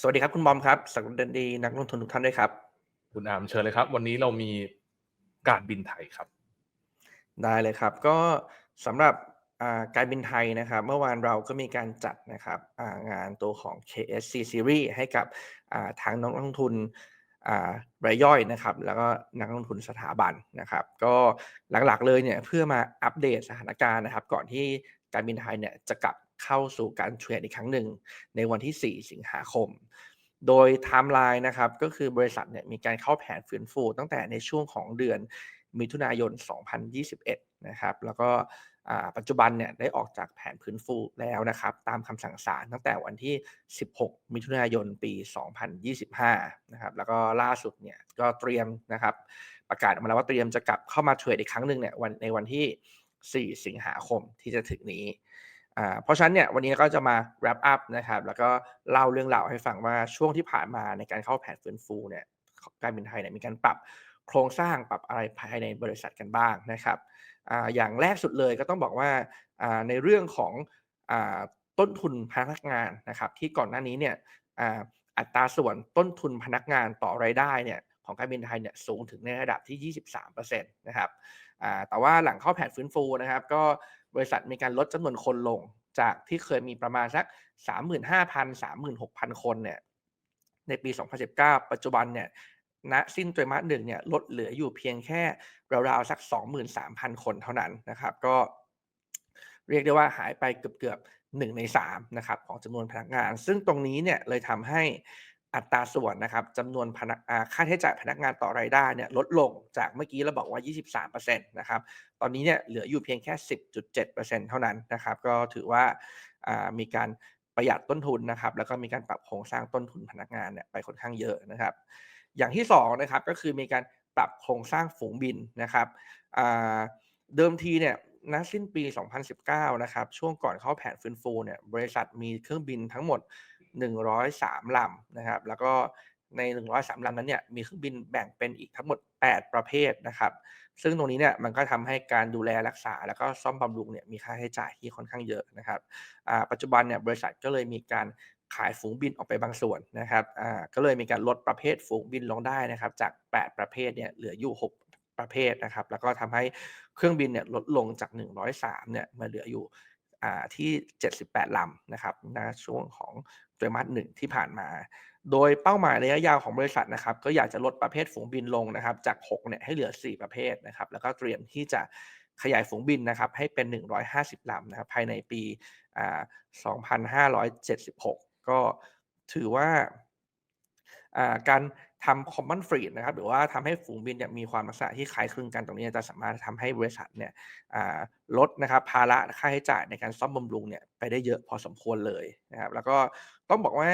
สวัสดีครับคุณบอมครับสวัสดีนักลงทุนทุกท่านด้วยครับ คุณอามเชิญเลยครับ วันนี้เรามีการบินไทยครับ ได้เลยครับ ก็สำหรับอ่าการบินไทยนะครับ เมื่อวานเราก็มีการจัดนะครับอ่างานตัวของ KSC Series ให้กับอ่าทางนักลงทุนอ่ารายย่อยนะครับ แล้วก็นักลงทุนสถาบันนะครับ ก็หลักๆเลยเนี่ยเพื่อมาอัปเดตสถานการณ์นะครับ ก่อนที่การบินไทยเนี่ยจะกลับ เข้าสู่การเทรดอีกครั้งหนึ่ง ในวันที่ 4 สิงหาคม โดยไทม์ไลน์นะครับก็คือบริษัทเนี่ยมีการเข้าแผนฟื้นฟูตั้งแต่ในช่วงของเดือนมิถุนายน 2021 นะครับ แล้วก็ปัจจุบันเนี่ยได้ออกจากแผนฟื้นฟูแล้วนะครับ ตามคำสั่งศาลตั้งแต่วันที่ 16 มิถุนายนปี 2025 นะครับ แล้วก็ล่าสุดเนี่ยก็เตรียมนะครับ ประกาศออกมาแล้วว่าเตรียมจะกลับเข้ามาเทรดอีกครั้งหนึ่งเนี่ยวันในวันที่ 4 สิงหาคมที่จะถึงนี้ อ่าเพราะฉะนั้นเนี่ยวันนี้ก็จะมา wrap up นะครับแล้วก็เล่าเรื่องราวให้ฟังว่าช่วงที่ผ่านมาในการเข้าแผนฟื้นฟูเนี่ยการบินไทยเนี่ยมีการปรับโครงสร้างปรับอะไรภายในบริษัทกันบ้างนะครับอ่าอย่างแรกสุดเลยก็ต้องบอกว่าอ่าในเรื่องของอ่าต้นทุนพนักงานนะครับที่ก่อนหน้านี้เนี่ยอัตราส่วนต้นทุนพนักงานต่อรายได้เนี่ยของการบินไทยเนี่ยสูงถึงในระดับที่ 23%นะครับ แต่ว่าหลังเข้าแผนฟื้นฟูนะครับ ก็บริษัทมีการลดจำนวนคนลงจากที่เคยมีประมาณสัก 35,000 36,000 คนเนี่ยในปี 2019 ปัจจุบันเนี่ยณสิ้นไตรมาสหนึ่งเนี่ยลดเหลืออยู่เพียงแค่ราวๆสัก 23,000 คนเท่านั้นนะครับ ก็เรียกได้ว่าหายไปเกือบๆ1ใน3นะครับของจำนวนพนักงาน ซึ่งตรงนี้เนี่ยเลยทำให้ อัตราส่วนนะครับจำนวนพนักค่าใช้จ่ายพนักงานต่อรายได้เนี่ยลดลงจากเมื่อกี้เราบอกว่า 23%นะครับตอนนี้เนี่ยเหลืออยู่เพียงแค่ 10.7%เท่านั้นนะครับก็ถือว่ามีการประหยัดต้นทุนนะครับแล้วก็มีการปรับโครงสร้างต้นทุนพนักงานเนี่ยไปค่อนข้างเยอะนะครับ อย่างที่2นะครับก็คือมีการปรับโครงสร้างฝูงบินนะครับเดิมทีเนี่ยณสิ้นปี 2019 นะครับช่วงก่อนเข้าแผนฟื้นฟูเนี่ยบริษัทมีเครื่องบินทั้งหมด 103ลำนะครับ แล้วก็ใน 103ลำนั้นเนี่ยมีเครื่องบินแบ่งเป็นอีกทั้งหมด 8 ประเภทนะครับ ซึ่งตรงนี้เนี่ยมันก็ทำให้การดูแลรักษา แล้วก็ซ่อมบำรุงเนี่ยมีค่าใช้จ่ายที่ค่อนข้างเยอะนะครับปัจจุบันเนี่ยบริษัทก็เลยมีการขายฝูงบินออกไปบางส่วนนะครับก็เลยมีการลดประเภทฝูงบินลงได้นะครับ จาก 8 ประเภทเนี่ยเหลืออยู่ 6 ประเภทนะครับ แล้วก็ทำให้เครื่องบินเนี่ยลดลงจาก 103เนี่ยมาเหลืออยู่ ที่ 78 ลำนะครับในช่วงของไตรมาสหนึ่งที่ผ่านมา โดยเป้าหมายระยะยาวของบริษัทนะครับ ก็อยากจะลดประเภทฝูงบินลงนะครับ จาก6เนี่ยให้เหลือ 4 ประเภทนะครับ แล้วก็เตรียมที่จะขยายฝูงบินนะครับให้เป็น 150 ลำนะครับภายในปีอ่า2576 ก็ถือว่า การทำ common fleet นะครับหรือว่าทำให้ฝูงบินมีความลักษณะที่คล้ายคลึงกันตรงนี้จะสามารถทำให้บริษัทเนี่ยลดนะครับภาระค่าใช้จ่ายในการซ่อมบำรุงเนี่ยไปได้เยอะพอสมควรเลยนะครับแล้วก็ต้องบอกว่า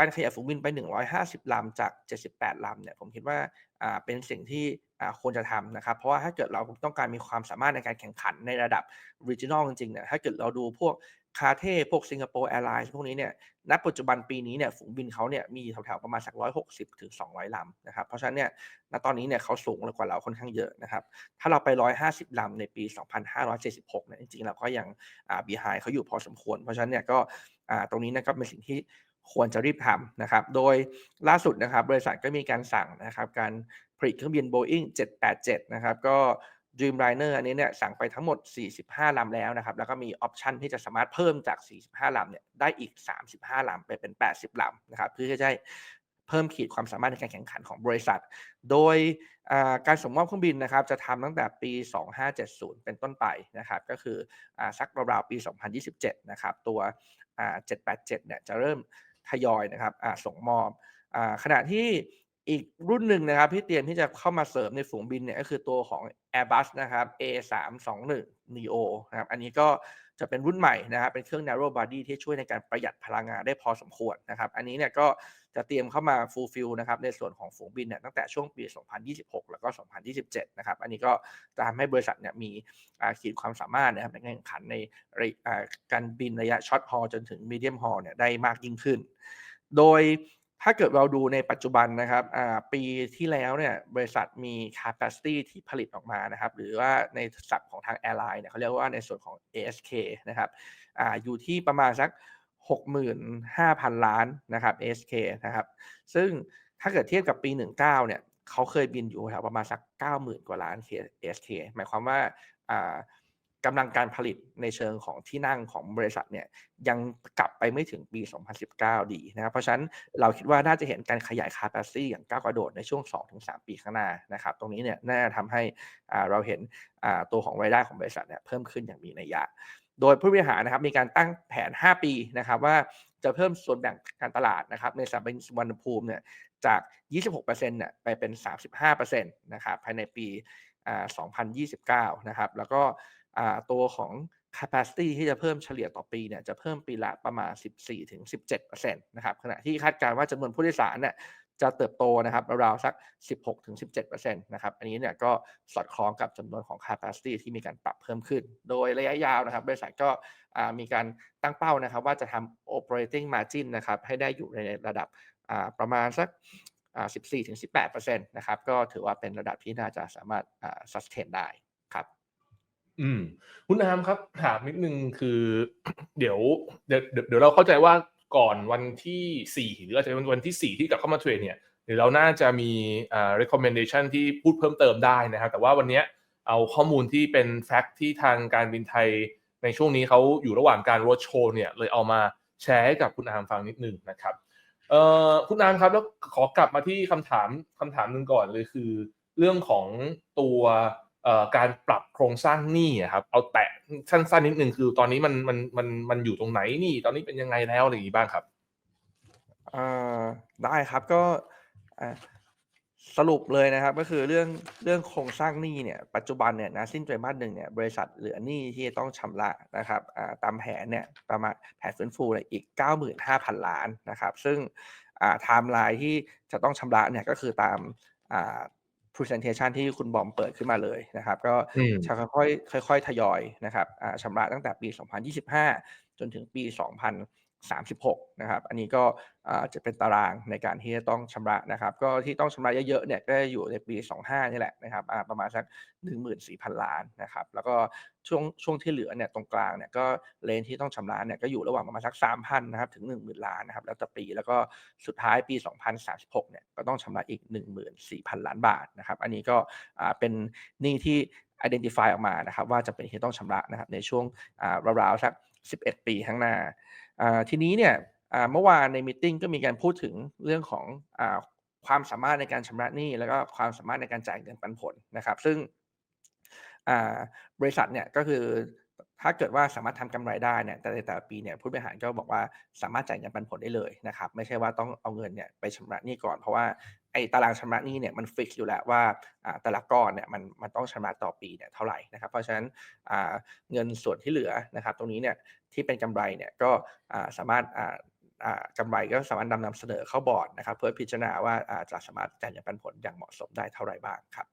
การขยายฝูงบินไป 150ลำจาก 78ลำเนี่ยผมคิดว่าอ่าเป็นสิ่งที่อ่าควรจะทำนะครับ เพราะว่าถ้าเกิดเราต้องการมีความสามารถในการแข่งขันในระดับ regional จริงๆเนี่ยถ้าเกิดเราดูพวกคาเท่พวกสิงคโปร์แอร์ไลน์พวกนี้เนี่ยณปัจจุบันปีนี้เนี่ยฝูงบินเขาเนี่ยมีแถวๆประมาณสัก160ถึง200ลำนะครับเพราะฉะนั้นเนี่ยณตอนนี้เนี่ยเขาสูงกว่าเราค่อนข้างเยอะนะครับถ้าเราไป150ลำในปี2576เนี่ยจริงๆเราก็ยังอ่า behind เขาอยู่พอสมควร เพราะฉะนั้นเนี่ยก็อ่าตรงนี้นะครับเป็นสิ่งที่ ควรจะรีบทำนะครับ โดยล่าสุดนะครับ บริษัทก็มีการสั่งนะครับ การผลิตเครื่องบิน Boeing 787 นะครับ ก็ Dreamliner อันนี้เนี่ยสั่งไปทั้งหมด 45 ลำแล้วนะครับ แล้วก็มีออปชันที่จะสามารถเพิ่มจาก 45 ลำเนี่ยได้อีก 35 ลำไปเป็น 80 ลำนะครับ เพื่อที่จะเพิ่มขีดความสามารถในการแข่งขันของบริษัท โดยการส่งมอบเครื่องบินนะครับ จะทำตั้งแต่ปี 2570 เป็นต้นไปนะครับ ก็คืออสักราวๆปี 2027 นะครับ ตัว 787 เนี่ยจะเริ่ม ทยอยนะครับส่งมอบขณะที่อีกรุ่นหนึ่งนะครับที่เตรียมที่จะเข้ามาเสริมในฝูงบินเนี่ยก็คือตัวของ Airbus นะครับ A321 neo นะครับอันนี้ก็ จะเป็นรุ่นใหม่นะครับเป็นเครื่อง narrow body ที่ช่วยในการประหยัดพลังงานได้พอสมควรนะครับอันนี้เนี่ยก็จะเตรียมเข้ามา fulfill นะครับในส่วนของฝูงบินเนี่ยตั้งแต่ช่วงปี 2026 แล้วก็ 2027 นะครับอันนี้ก็จะทำให้บริษัทเนี่ยมีขีดความสามารถนะครับในการแข่งขันในการบินระยะช็อตฮอลจนถึงมีเดียมฮอลเนี่ยได้มากยิ่งขึ้น โดย ถ้าเกิดเราดูในปัจจุบันนะครับปีที่แล้วเนี่ยบริษัทมี capacity ที่ผลิตออกมานะครับหรือว่าในศัพท์ของทางแอร์ไลน์เนี่ยเขาเรียกว่าในส่วนของ ASK นะครับออยู่ที่ประมาณสัก 65,000 ล้านนะครับ ASK นะครับซึ่งถ้าเกิดเทียบกับปี 19 เนี่ยเขาเคยบินอยู่แถวประมาณสัก 90,000 กว่าล้าน ASK หมายความว่าอ่า กำลังการผลิตในเชิงของที่นั่งของบริษัทเนี่ยยังกลับไปไม่ถึงปี 2019 ดีนะครับ เพราะฉะนั้นเราคิดว่าน่าจะเห็นการขยาย capacity อย่างก้าวกระโดดในช่วง 2-3 ปีข้างหน้านะครับ ตรงนี้เนี่ยน่าจะทำให้เราเห็นตัวของรายได้ของบริษัทเนี่ยเพิ่มขึ้นอย่างมีนัยยะ โดยผู้บริหารนะครับมีการตั้งแผน 5 ปีนะครับว่าจะเพิ่มส่วนแบ่งการตลาดนะครับในสนามบินสุวรรณภูมิเนี่ยจาก 26%เนี่ยไปเป็น 35%นะครับภายในปี 2029 นะครับแล้วก็ ตัวของ capacity ที่จะเพิ่มเฉลี่ยต่อปีเนี่ยจะเพิ่มปีละประมาณ 14-17%นะครับขณะที่คาดการณ์ว่าจำนวนผู้โดยสารเนี่ยจะเติบโตนะครับราวๆสัก 16-17%นะครับอันนี้เนี่ยก็สอดคล้องกับจำนวนของ capacity ที่มีการปรับเพิ่มขึ้น โดยระยะยาวนะครับ บริษัทก็มีการตั้งเป้านะครับ ว่าจะทำ operating margin นะครับให้ได้อยู่ในระดับประมาณสัก 14-18%นะครับก็ถือว่าเป็นระดับที่น่าจะสามารถ sustain ได้ครับ อืมคุณอามครับถามนิดนึงคือ เดี๋ยวเดี๋ยวเดี๋ยวเราเข้าใจว่าก่อนวันที่สี่หรืออาจจะเป็นวันที่สี่ที่กลับเข้ามาเทรดเนี่ยเดี๋ยวเราน่าจะมีอ่า recommendation ที่พูดเพิ่มเติมได้นะครับแต่ว่าวันเนี้ยเอาข้อมูลที่เป็น fact ที่ทางการบินไทยในช่วงนี้เขาอยู่ระหว่างการ road show เนี่ยเลยเอามาแชร์ให้กับคุณอามฟังนิดนึงนะครับเอ่อคุณอามครับแล้วขอกลับมาที่คำถามคำถามหนึ่งก่อนเลยคือ เรื่องของตัว การปรับโครงสร้างหนี้ครับเอาแตะสั้นๆนิดนึงคือตอนนี้มันมันมันมันอยู่ตรงไหนนี่ ตอนนี้เป็นยังไงแล้วอะไรอย่างนี้บ้างครับได้ครับก็สรุปเลยนะครับ ก็คือเรื่องเรื่องโครงสร้างหนี้เนี่ยปัจจุบันเนี่ยนะสิ้นไตรมาสหนึ่งเนี่ยบริษัทเหลือหนี้ที่ต้องชำระนะครับตามแผนเนี่ยประมาณแผนฟื้นฟูเนี่ยอีก 95,000 ล้านนะครับ ซึ่งไทม์ไลน์ที่จะต้องชำระเนี่ยก็คือตามอ่า presentation ที่คุณบอมเปิดขึ้นมาเลยนะครับ ก็อืมจะค่อยๆค่อยๆทยอยนะครับอ่าชำระตั้งแต่ปี 2025 จนถึงปี 36นะครับ อันนี้ก็จะเป็นตารางในการที่จะต้องชำระนะครับ ก็ที่ต้องชำระเยอะๆเนี่ยก็อยู่ในปี 25นี่แหละนะครับประมาณสัก 14,000 ล้านนะครับ แล้วก็ช่วงช่วงที่เหลือเนี่ยตรงกลางเนี่ยก็เลนที่ต้องชำระเนี่ยก็อยู่ระหว่างประมาณสัก 3,000นะครับถึง 10,000 ล้านนะครับแล้วแต่ปีแล้วก็สุดท้ายปี 2036เนี่ยก็ต้องชำระอีก 14,000 ล้านบาทนะครับ อันนี้ก็เป็นหนี้ที่ identify ออกมานะครับ ว่าจะเป็นที่ต้องชำระนะครับในช่วงราวๆสัก 11 ปีข้างหน้า ทีนี้เนี่ยเมื่อวานในมิ팅ก็มีการพูดถึงเรื่องของอความสามารถในการชำระหนี้แล้วก็ความสามารถในการจ่ายเงินปันผลนะครับ ซึ่งบริษัทเนี่ยก็คือ ถ้าเกิดว่าสามารถทำกำไรได้เนี่ยแต่ในแต่ละปีเนี่ยผู้บริหารก็บอกว่าสามารถจ่ายเงินปันผลได้เลยนะครับไม่ใช่ว่าต้องเอาเงินเนี่ยไปชำระหนี้ก่อน เพราะว่าไอ้ตารางชำระหนี้เนี่ยมันฟิกอยู่แล้วว่าอ่าแต่ละก้อนเนี่ยมันมันต้องชำระต่อปีเนี่ยเท่าไหร่นะครับเพราะฉะนั้นอ่าเงินส่วนที่เหลือนะครับตรงนี้เนี่ยที่เป็นกำไรเนี่ยก็อ่าสามารถอ่าอ่ากำไรก็สามารถนำนำเสนอเข้าบอร์ดนะครับ เพื่อพิจารณาว่าอ่าจะสามารถจ่ายเงินปันผลอย่างเหมาะสมได้เท่าไหร่บ้างครับ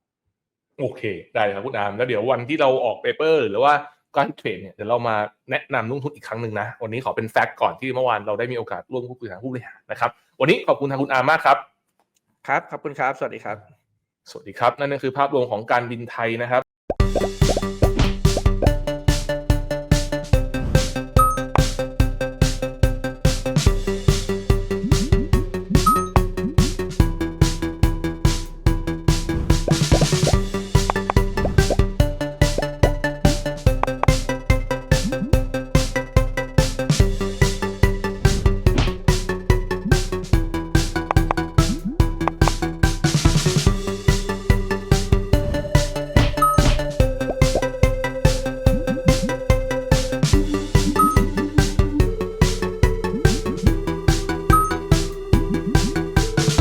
โอเค ได้ครับคุณอามแล้วเดี๋ยววันที่เราออกเปเปอร์ หรือว่า การเทรดเนี่ยเดี๋ยวเรามาแนะนำลงทุนอีกครั้งหนึ่งนะ วันนี้ขอเป็นแฟกต์ก่อนที่เมื่อวานเราได้มีโอกาสร่วมพูดคุยกับผู้บริหารนะครับ วันนี้ขอบคุณทางคุณอามมากครับ ครับ ขอบคุณครับ สวัสดีครับ สวัสดีครับ นั่นก็คือภาพรวมของการบินไทยนะครับ